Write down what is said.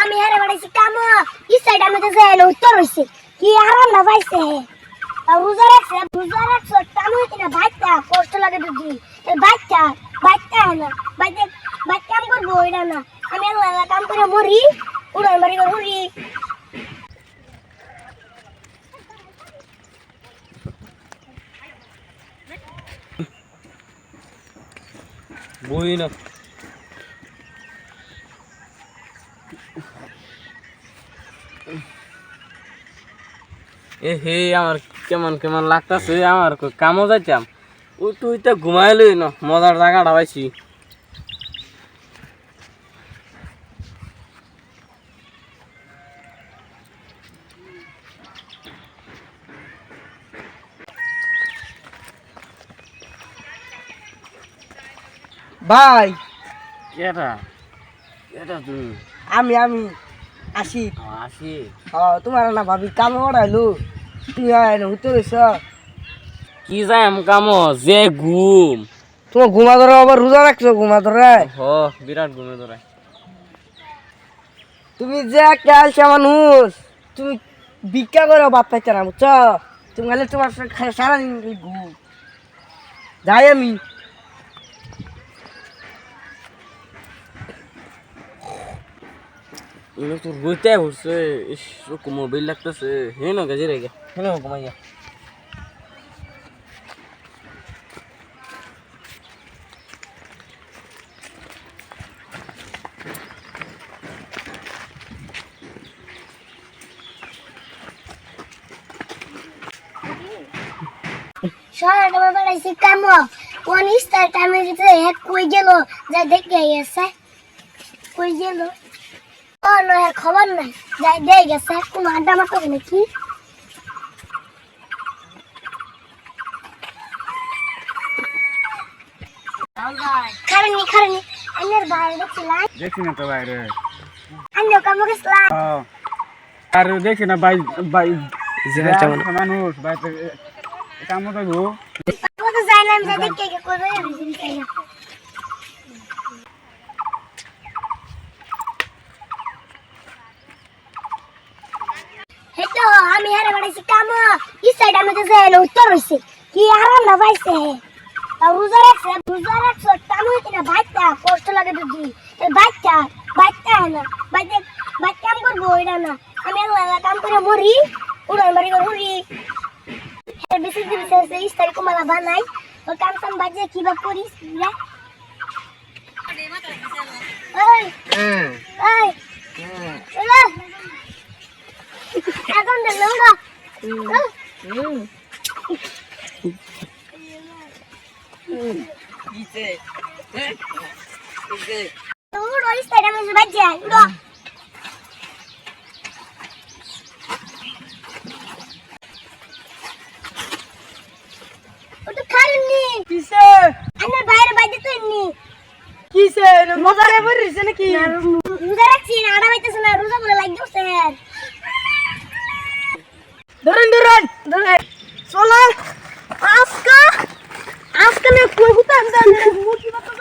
আমি হারে বাড়াইছি কাম। ই সাইড আমি তো যাই না উত্তর হইছে। কি আরাম না পাইছে আর রোজা রাখছে রোজা রাখছে, কাম হইতে না বাইকটা কষ্ট লাগে এই বাইকটা বাইকটা না বাইকটা বাইক কাম করব এটা না। আমি আল্লাহ কাম করে মরি, উড়ান বাড়ি করে উড়ি। বই এ হে আমার কেমন কেমন লাগতাছে? আমার কামও যাইতাম। ওই তুই তো ঘুমাইলই না মজার জায়গাটা পাইছি। ভাই! কেটা কেটা তুই আমি আমি। আসি আসি হ তোমার না ভাবি কাম ওড়াইলো তুমি আয় উত্তর হইছ কি যাই আম কাম যে ঘুম। তোমার ঘুমা ধরে আবার রোজা রাখছো ঘুমা ধরে হ বিরাট ঘুমে ধরে। তুমি যে একটা আলসা মানুষ তুমি ভিক্ষা করে বাপ পাইতে না বুঝছ? তুমি গেলে তোমার সারাদিন ঘুম। যাই আমি। এগুলো তোর বইতে ঘুরছে ইস মোবাইল লাগতেছে। হে না গাজি রেগে হে না ঘুমাইয়া শহরে তোমার বাড়াইছি কাম, কোন টাইমে যেতে কই গেল, যা দেখে গেছে কই গেল? খবর নাই। যাই দিয়ে গেছে কোনো আড্ডা মারতো নাকি? খারানি খারানি আন্নের বাইরে দেখছিলাম দেখছি না তো বাইরে। আন্নের কামো গেছিলাম আর দেখছি না বাই বাই জিনিসটা মনে- মানুষ বাইরে কাম তো যাই না আমি দেখে আমি হারে বাড়াইছি কাম। ই সাইড আমি তো যাই না উত্তর হইছে কি আরাম না পাইছে আর রোজা রাখছে রোজা রাখছে কাম হইতে না বাইকটা কষ্ট লাগে দিদি এই বাইকটা বাইকটা না বাইকটা বাইক কাম করব এটা না আমি আল্লাহ কাম করে মরি উড়ান বাড়ি করে উড়ি বেশি দিন শেষে ইস্তারি কুমালা বানাই ও কাম কাম বাজে কি বা করিস রে ওই ওই চলো এখন দেখলাম না উড়ো ইস্তারি আমি বাজে উড়ো ওটা খারুনি কিসে মজা রে বরিছে নাকি? রোজা রাখছি না আড়া বাইতেছে না রোজা বলে স্যার। ধরেন ধরেন ধরেন। চলো আজকা আজকা নে কই গুতা মুটি বাতা